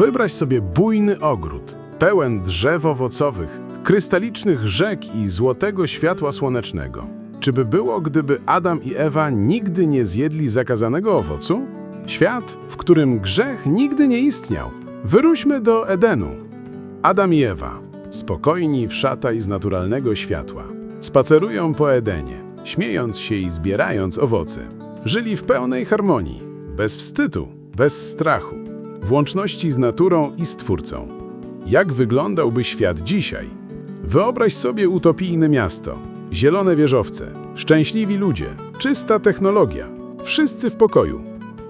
Wyobraź sobie bujny ogród, pełen drzew owocowych, krystalicznych rzek i złotego światła słonecznego. Czy by było, gdyby Adam i Ewa nigdy nie zjedli zakazanego owocu? Świat, w którym grzech nigdy nie istniał. Wyruszmy do Edenu. Adam i Ewa, spokojni w szata z naturalnego światła, spacerują po Edenie, śmiejąc się i zbierając owoce. Żyli w pełnej harmonii, bez wstydu, bez strachu, w łączności z naturą i Stwórcą. Jak wyglądałby świat dzisiaj? Wyobraź sobie utopijne miasto, zielone wieżowce, szczęśliwi ludzie, czysta technologia, wszyscy w pokoju.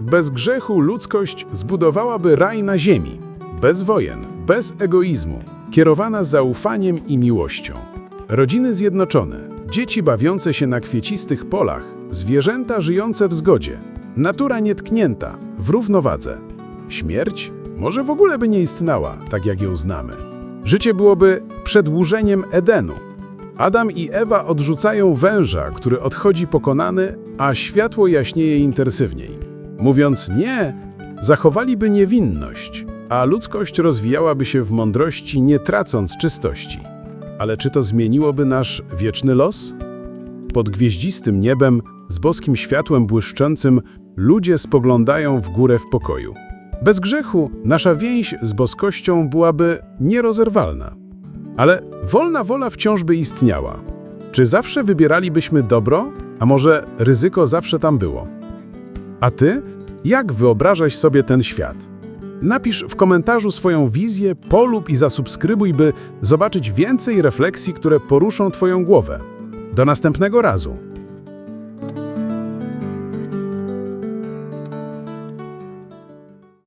Bez grzechu ludzkość zbudowałaby raj na ziemi, bez wojen, bez egoizmu, kierowana zaufaniem i miłością. Rodziny zjednoczone, dzieci bawiące się na kwiecistych polach, zwierzęta żyjące w zgodzie, natura nietknięta, w równowadze. Śmierć może w ogóle by nie istniała, tak jak ją znamy. Życie byłoby przedłużeniem Edenu. Adam i Ewa odrzucają węża, który odchodzi pokonany, a światło jaśnieje intensywniej. Mówiąc nie, zachowaliby niewinność, a ludzkość rozwijałaby się w mądrości, nie tracąc czystości. Ale czy to zmieniłoby nasz wieczny los? Pod gwieździstym niebem, z boskim światłem błyszczącym, ludzie spoglądają w górę w pokoju. Bez grzechu nasza więź z boskością byłaby nierozerwalna. Ale wolna wola wciąż by istniała. Czy zawsze wybieralibyśmy dobro, a może ryzyko zawsze tam było? A ty, jak wyobrażasz sobie ten świat? Napisz w komentarzu swoją wizję, polub i zasubskrybuj, by zobaczyć więcej refleksji, które poruszą twoją głowę. Do następnego razu.